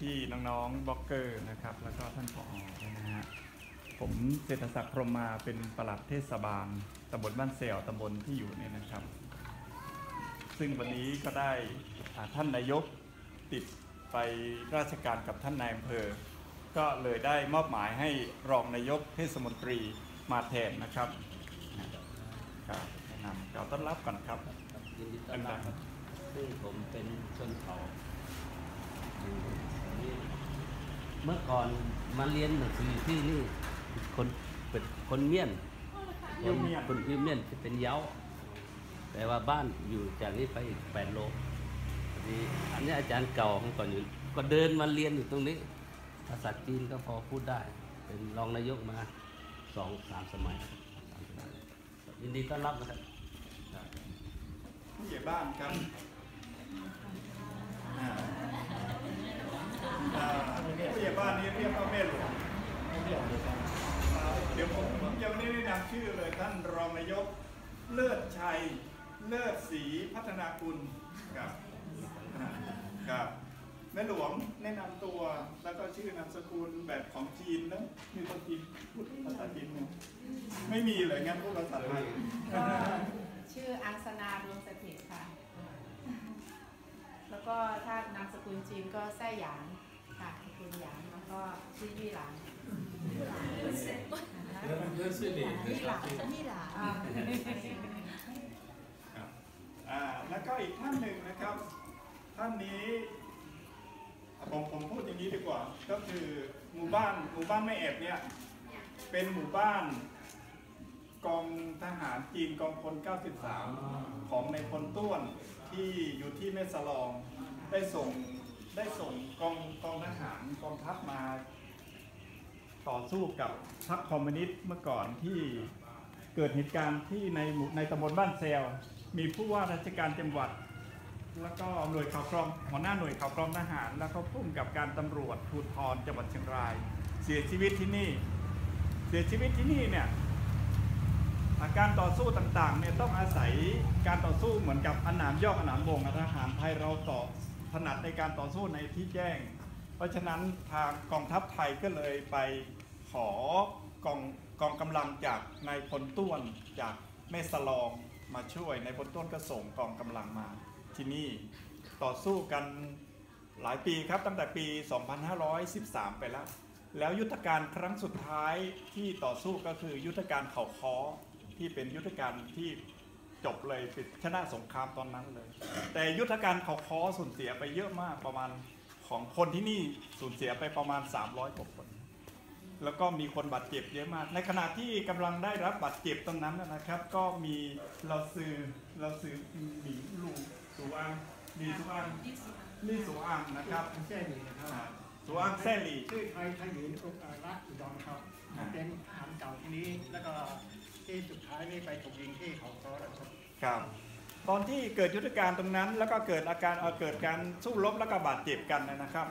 พี่ๆน้องๆบล็อกเกอร์นะครับ แล้วก็ท่านผอนะฮะผมเศรษฐศักดิ์พรหมมาเป็นปลัดเทศบาลตำบลบ้านเซลตำบลที่อยู่เนี่ยนะครับ ซึ่งวันนี้ก็ได้อ่าท่านนายกติดไปราชการกับท่านนายอำเภอ ก็เลยได้มอบหมายให้รองนายกเทศมนตรีมาแทนนะครับครับแนะนำกล่าวต้อนรับก่อนครับยินดีต้อนรับครับซึ่งผมเป็นชนเผ่าอยู่นี่ เมื่อก่อนมาเรียนหนังสืออยู่ที่นี่คนเป็นคนเมียนอยู่เมียนคนอยู่เมียนจะเป็นเย้าแต่ว่าบ้านอยู่จากนี้ไปอีกแปดโลอันนี้อันนี้อาจารย์เก่าของก่อนอยู่ก็เดินมาเรียนอยู่ตรงนี้ ภาษาจีนก็พอพูดได้ เป็นรองนายกมาสองสามสมัยสามสมัยยินดีต้อนรับนะครับผู้ใหญ่บ้านครับอ่าอ่า ผู้ใหญ่บ้านนี้เรียกว่าแม่หลวงเดี๋ยวผมยังไม่ได้แนะนำชื่อเลยท่านรองนายกเลิศชัย เลิศศรีพัฒนาคุณครับครับแม่หลวงแนะนำตัวแล้วก็ชื่อนามสกุลแบบของจีนนะมีคนจีนพูดภาษาจีนไหมไม่มีเลยงั้นพูดภาษาไทยก็ชื่ออังสนาดวงสถิตค่ะ แล้วก็ถ้านามสกุลจีนก็แซ่หยาง ค่ะสกุลหยางแล้วก็ชื่อยี่หลางยี่หลางยี่หลางยี่หลางอ่าครับอ่าแล้วก็อีกท่านหนึ่งนะครับ ท่านนี้ผมผมพูดอย่างนี้ดีกว่า ก็คือหมู่บ้านหมู่บ้านแม่แอบเนี่ยเป็นหมู่บ้านกองทหารจีนกองพล 93 ของในพลต้วนที่อยู่ที่แม่สลองได้ส่ง ได้ส่งกองกองทหารกองทัพมา ต่อสู้กับพรรคคอมมิวนิสต์เมื่อก่อนที่เกิดเหตุการณ์ที่ในหมู่ในตำบลบ้านเซลมีผู้ว่าราชการจังหวัด แล้วก็หน่วยข่าวกรองหัวหน้าหน่วยข่าวกรองทหาร แล้วก็พุ่มกับการตำรวจภูธรจังหวัดเชียงราย เสียชีวิตที่นี่ เสียชีวิตที่นี่เนี่ยอาการต่อสู้ต่างๆเนี่ยต้องอาศัยการต่อสู้เหมือนกับอนามยอกอนามวงทหารไทยเราต่อ ถนัดในการต่อสู้ในที่แจ้ง เพราะฉะนั้นทางกองทัพไทยก็เลยไปขอกองกองกำลังจากนายพลต้วนจากแม่สลองมาช่วยนายพลต้วนก็ส่งกองกำลังมาที่นี่ต่อสู้กันหลายปีครับตั้งแต่ปี 2513 ไปแล้ว แล้วยุทธการครั้งสุดท้ายที่ต่อสู้ก็คือยุทธการเขาค้อที่เป็นยุทธการที่ จบเลยปิดชนะสงครามตอนนั้นเลย แต่ยุทธการเขาค้อสูญเสียไปเยอะมากประมาณของคนที่นี่สูญเสียไปประมาณ 300กว่าคน แล้วก็มีคนบาดเจ็บเยอะมาก ในขณะที่กำลังได้รับบาดเจ็บตรงนั้นนะครับ ก็มีเราซื้อเราซื้อหมิงลูสูอังลีสูอังลี่สูอังนะครับแค่นี้นะครับอ่าสูอังแซ่หลีชื่อไทยไทยหญิงอุกอารักอุดรครับอ่าเป็นทหารเก่าที่นี้แล้วก็ ที่สุดท้ายนี่ไปถูกยิงที่เขาคอนะครับครับตอนที่เกิดยุทธการตรงนั้น แล้วก็เกิดอาการเกิดการสู้รบแล้วก็บาดเจ็บกันนะครับ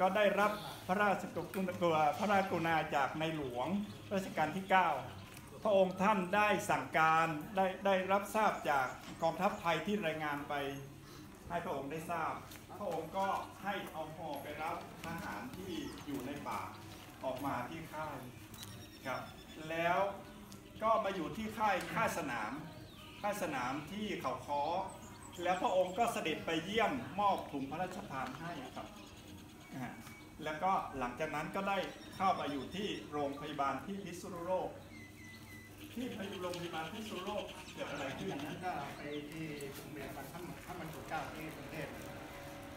ก็ได้รับพระราชกุณาพระราชกุณาจากในหลวงรัชกาลที่ 9 พระองค์ท่านได้สั่งการได้ได้รับทราบจากกองทัพไทยที่รายงานไปให้พระองค์ได้ทราบ พระองค์ก็ให้เอาหอไปรับทหารที่อยู่ในป่าออกมาที่ค่ายครับแล้ว ก็มาอยู่ที่ค่ายค่ายสนาม ค่ายสนามที่เขาค้อ แล้วพระองค์ก็เสด็จไปเยี่ยมมอบถุงพระราชทานให้ครับแล้วก็หลังจากนั้นก็ได้เข้าไปอยู่ที่โรงพยาบาลที่พิษณุโลกที่ไปอยู่โรงพยาบาลพิษณุโลกเกิดอะไรขึ้นนั้นก็ไปที่โรงพยาบาลท่านท่านบรรจุเก้าที่กรุงเทพ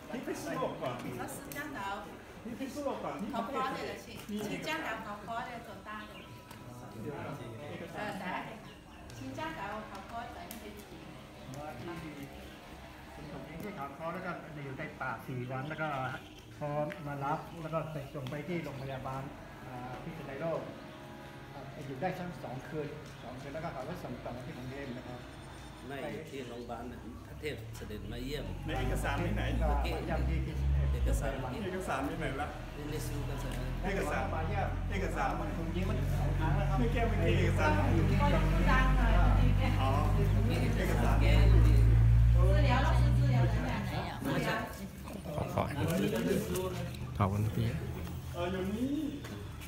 ที่พิษณุโลกก่อนที่พิษณุโลกก่อนที่เขาพอเลยสิจ้างดาวเขาพอเลยตัวตาเลย 新江岛考科的那个 ว่าที่ผมถูกยิงที่เขาคอแล้วก็อยู่ในป่าสี่วัน แล้วก็พอมารับแล้วก็ส่งไปที่โรงพยาบาลอ่าพิษณุโลกอ่าอยู่ได้ทั้งสองคืนสองคืนแล้วก็เขาก็ส่งกลับมาที่กรุงเทพนะครับ ไม่ที่โรงพยาบาลน่ะพระ เทพเสด็จมาเยี่ยมในเอกสารที่ไหนเมื่อกี้เอกสารเอกสารที่ไหนละในซูกันสเอกสารเอกสารมันคงยิ่งมันหาแล้วครับไม่แก้ไม่เอกสารอยู่ที่ดังเลยอ๋อเอกสารแก้อยู่ดีเดี๋ยวเราซื้อเดี๋ยวจะแบบไหนอะขอขอบคุณพี่เอออยู่นี่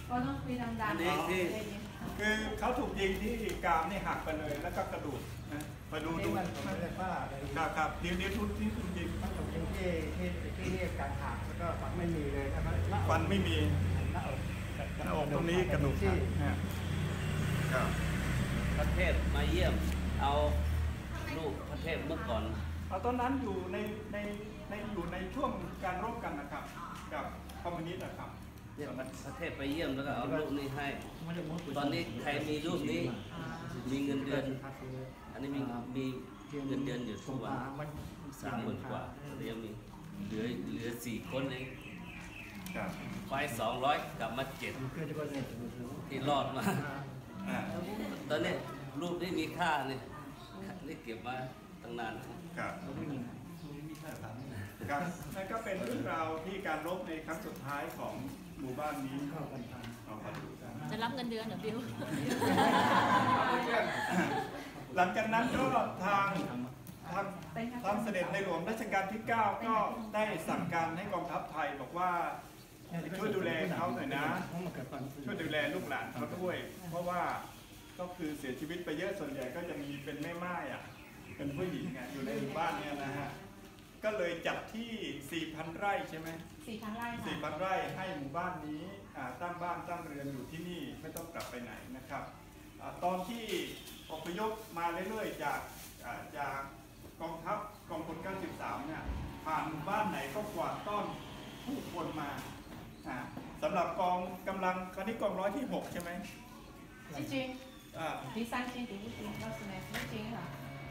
ก็ต้องคุยดังๆคือเขาถูกยิงที่กรามนี่หักไปเลยแล้วก็กระดูกนะ มาดูนี่ดูมันมันเลยว่าอะไรครับครับเดี๋ยวเดี๋ยวทุกที่ถูกยิงมันถูกยิงที่ที่ที่เรียกการหักแล้วก็ฟันไม่มีเลยใช่ไหมหน้าอกฟันไม่มีหน้าอกหน้าอกตรงนี้กระดูกหักนะครับพระเทพมาเยี่ยม เอาลูกพระเทพเมื่อก่อนเอาตอนนั้นอยู่ในในในอยู่ในช่วงการรบกันนะครับกับคอมมิวนิสต์นะครับ เนี่ยพระเทพไปเยี่ยมแล้วก็เอารูปนี้ให้ ตอนนี้ใครมีรูปนี้ มีเงินเดือน อันนี้มีมีเงินเดือนอยู่ทุกวันสามหมื่นกว่าเดี๋ยวมีเหลือเหลือสี่คนเองครับไปสองร้อยกลับมาเจ็ดที่รอดมาอ่าตอนนี้รูปนี้มีค่าเนี่ยนี่เก็บมาตั้งนานครับครับนั่นก็เป็นเรื่องราวที่การรบในครั้งสุดท้ายของ หมู่บ้านนี้เอามาดูกันจะรับเงินเดือนเหรอบิวหลังจากนั้นก็ทางทางทางเสด็จในหลวงรัชกาลที่ 9 ก็ได้สั่งการให้กองทัพไทยบอกว่าช่วยดูแลเขาหน่อยนะ ช่วยดูแลลูกหลานเขาด้วย เพราะว่าก็คือเสียชีวิตไปเยอะส่วนใหญ่ก็จะมีเป็นแม่ไม้อะ เป็นผู้หญิงอะอยู่ในหมู่บ้านเนี่ยนะฮะ ก็เลยจัดที่ 4,000 ไร่ใช่ไหมสี่พันไร่ค่ะ4,000 ไร่ให้หมู่บ้านนี้อ่าตั้งบ้านตั้งเรือนอยู่ที่นี่ไม่ต้องกลับไปไหนนะครับอาตอนที่อพยพมาเรื่อยๆจากอ่าจากกองทัพกองพล93เนี่ยผ่านหมู่บ้านไหนก็กวาดต้อนผู้คนมาอ่าสำหรับกองกำลังคราวนี้กองร้อยที่ 6 ใช่ไหมจริงอ่าๆดีไซน์จริงจริงจริงเราแสดงไม่จริงค่ะ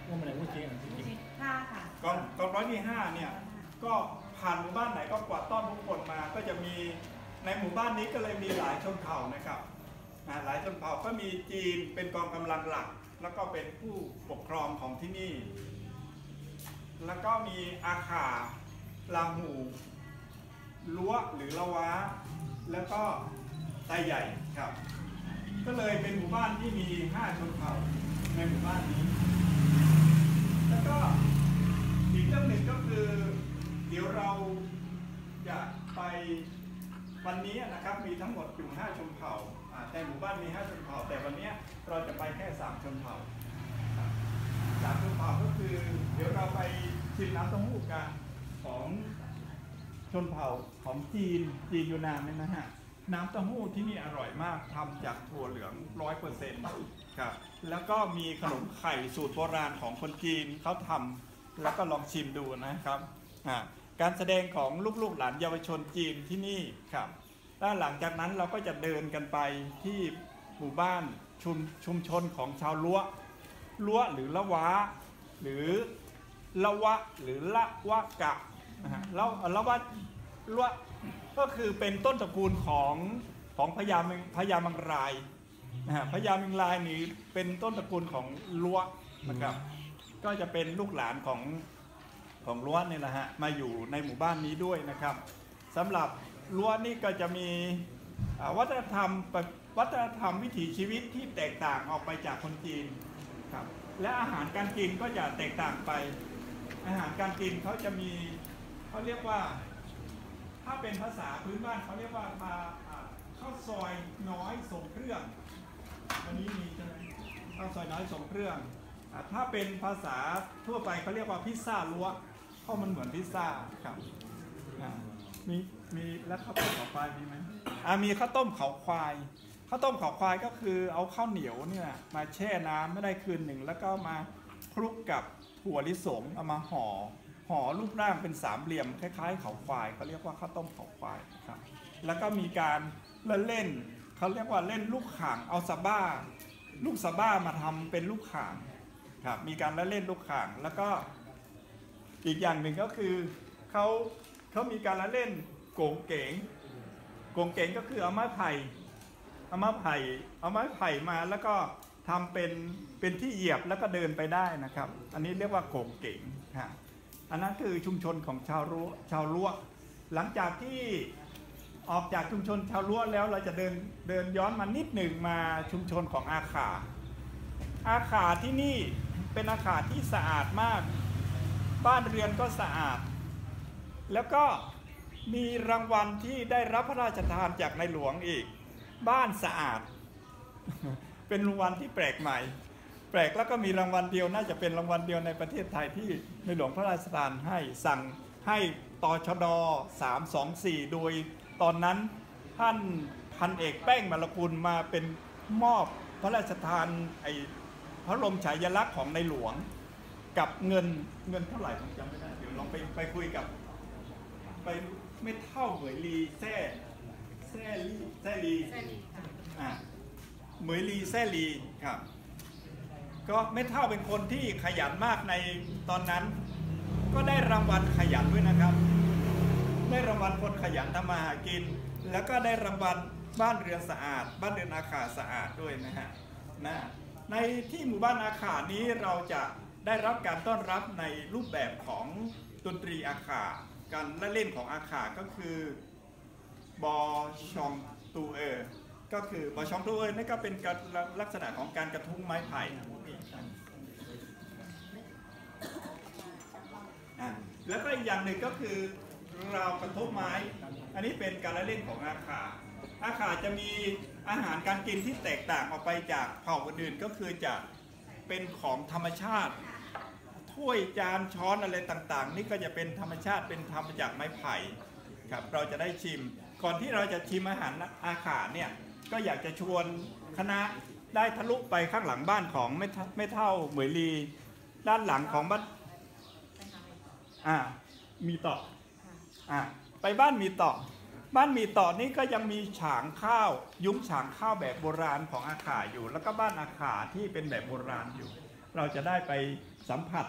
ว่ามันอะไร พูดจริงอะจจริงริงๆห้าค่ะ กองกองร้อยที่5เนี่ยก็ผ่านหมู่บ้านไหนก็กวาดต้อนผู้คนมา ก็จะมีในหมู่บ้านนี้ก็เลยมีหลายชนเผ่านะครับอ่าหลายชนเผ่าก็มีจีนเป็นกองกำลังหลัก แล้วก็เป็นผู้ปกครองของที่นี่ แล้วก็มีอาขาลาหูล้วหรือละวะแล้วก็ไตใหญ่ครับ ก็เลยเป็นหมู่บ้านที่มี 5 ชนเผ่าในหมู่บ้านนี้ แล้วก็อีกเรื่องหนึ่งก็คือ เดี๋ยวเราจะไปวันนี้นะครับมีทั้งหมดอยู่5ชนเผ่าอ่าในหมู่บ้านมี5ชนเผ่า แต่วันนี้เราจะไปแค่3ชนเผ่าสามชนเผ่าก็คือ เดี๋ยวเราไปชิมน้ำเต้าหู้กันของชนเผ่าของจีนจีนยูนานเนี่ยนะฮะน้ำเต้าหู้ที่นี่อร่อยมากทำจากถั่วเหลืองร้อยเปอร์เซ็นต์ครับ แล้วก็มีขนมไข่สูตรโบราณของคนจีนเขาทำแล้วก็ลองชิมดูนะครับการแสดงของลูกๆหลานเยาวชนจีนที่นี่ครับแล้วหลังจากนั้นเราก็จะเดินกันไปที่หมู่บ้านชุมชุมชนของชาวล้วล้ว หรือละวะหรือละวะหรือละวะกะนะฮะแล้วละวะละวะก็คือเป็นต้นตระกูลของของพญาพญามังราย นะฮะพญาเมงรายนี่เป็นต้นตระกูลของล้วนะครับ ก็จะเป็นลูกหลานของของล้วนี่แหละฮะมาอยู่ในหมู่บ้านนี้ด้วยนะครับสำหรับล้วนี่ก็จะมีอ่าวัฒนธรรมแบบวัฒนธรรมวิถีชีวิตที่แตกต่างออกไปจากคนจีนครับและอาหารการกินก็จะแตกต่างไป อาหารการกินเขาจะมีเขาเรียกว่า ถ้าเป็นภาษาพื้นบ้านเขาเรียกว่ามาอ่าข้าวซอยน้อยส่งเครื่อง อันนี้มีใช่ไหมข้าวซอยน้อยส่งเครื่องถ้าเป็นภาษาทั่วไปเขาเรียกว่าพิซซ่าลัวเพราะมันเหมือนพิซซ่าครับมีมีแล้วข้าวต้มเขาควายมีไหมอ่ามีข้าวต้มเขาควายข้าวต้มเขาควายก็คือเอาข้าวเหนียวเนี่ยมาแช่น้ำไม่ได้คืนหนึ่งแล้วก็มาคลุกกับถั่วลิสงเอามาห่อห่อรูปร่างเป็นสามเหลี่ยมคล้ายๆเขาควายเขาเรียกว่าข้าวต้มเขาควายครับแล้วก็มีการล่นเล่น เขาเรียกว่าเล่นลูกข่างเอาซาบ้า ลูกซาบ้ามาทำเป็นลูกข่างครับมีการล่นเล่นลูกข่างแล้วก็อีกอย่างหนึ่งก็คือเขาเขามีการละเล่นโกงเก๋งโกงเก๋งก็คือเอาไม้ไผ่เอาไม้ไผ่เอาไม้ไผ่มาแล้วก็ทำเป็นเป็นที่เหยียบแล้วก็เดินไปได้นะครับ อันนี้เรียกว่าโกงเก๋งฮะอันนั้นคือชุมชนของชาวรั้วชาวรั้วหลังจากที่ ออกจากชุมชนชาวรั้วแล้วเราจะเดินเดินย้อนมานิดหนึ่งมาชุมชนของอาขาอาขาที่นี่เป็นอาขาที่สะอาดมาก บ้านเรือนก็สะอาด แล้วก็มีรางวัลที่ได้รับพระราชทานจากในหลวงอีก บ้านสะอาด เป็นรางวัลที่แปลกใหม่ แปลกแล้วก็มีรางวัลเดียวน่าจะเป็นรางวัลเดียวในประเทศไทยที่ในหลวงพระราชทานให้สั่งให้ตชด324 โดย ตอนนั้นท่านพันเอกแป้งมรคุณมาเป็นมอบพระราชทานไอพระบรมฉายาลักษณ์ของในหลวง กับเงินเงินเท่าไหร่ผมจำไม่ได้เดี๋ยวลองไปไปคุยกับ ไปไม่เท่าเหมยลีแซ่แซ่ลีแซ่ลีค่ะอะเหมยลีแซ่ลีครับ ก็ไม่เท่าเป็นคนที่ขยันมากในตอนนั้น ก็ได้รางวัลขยันด้วยนะครับ ได้รางวัลคนขยันทำมาหากิน แล้วก็ได้รางวัลบ้านเรือนสะอาด บ้านเรือนอาคาสะอาดด้วยนะฮะนะในที่หมู่บ้านอาคานี้เราจะได้รับการต้อนรับในรูปแบบของดนตรีอาคาการเล่นของอาคาก็คือบอชองตูเออก็คือบอชองตูเออนี่ก็เป็นลักษณะของการกระทุ้งไม้ไผ่อะแล้วก็อีกอย่างหนึ่งก็คือ ราวกระทบไม้ อันนี้เป็นการละเล่นของอาคาอาคาจะมีอาหารการกินที่แตกต่างออกไปจากเผ่าอื่นๆก็คือจะเป็นของธรรมชาติ ถ้วยจานช้อนอะไรต่างๆ นี่ก็จะเป็นธรรมชาติเป็นทำมาจากไม้ไผ่ครับเราจะได้ชิม ก่อนที่เราจะชิมอาหารอาขาเนี่ยก็อยากจะชวนคณะได้ทะลุไปข้างหลังบ้านของไม่เท่าไม่เท่าเหมยลี ด้านหลังของบ้านอ่ามีต่อ อะไปบ้านมีต่อ บ้านมีต่อนี่ก็ยังมีฉางข้าว ยุ้งฉางข้าวแบบโบราณของอาขาอยู่ แล้วก็บ้านอาขาที่เป็นแบบโบราณอยู่ เราจะได้ไปสัมผัส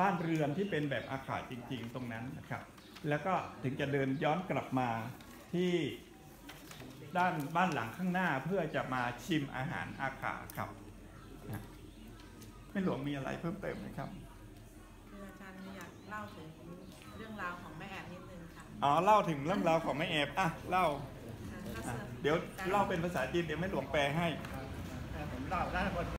บ้านเรือนที่เป็นแบบอาขาจริง ๆ ตรงนั้นนะครับ แล้วก็ถึงจะเดินย้อนกลับมาที่ด้านบ้านหลังข้างหน้าเพื่อจะมาชิมอาหารอาขาครับนะไม่หลวงมีอะไรเพิ่มเติมไหมครับคืออาจารย์อยากเล่าถึงเรื่องราวของแม่แอ๋อเล่าถึงเรื่องราวของแม่แอบอะเล่าอะเดี๋ยวเล่าเป็นภาษาจีนเดี๋ยวแม่หลวงแปลให้ ผมเล่าได้หมด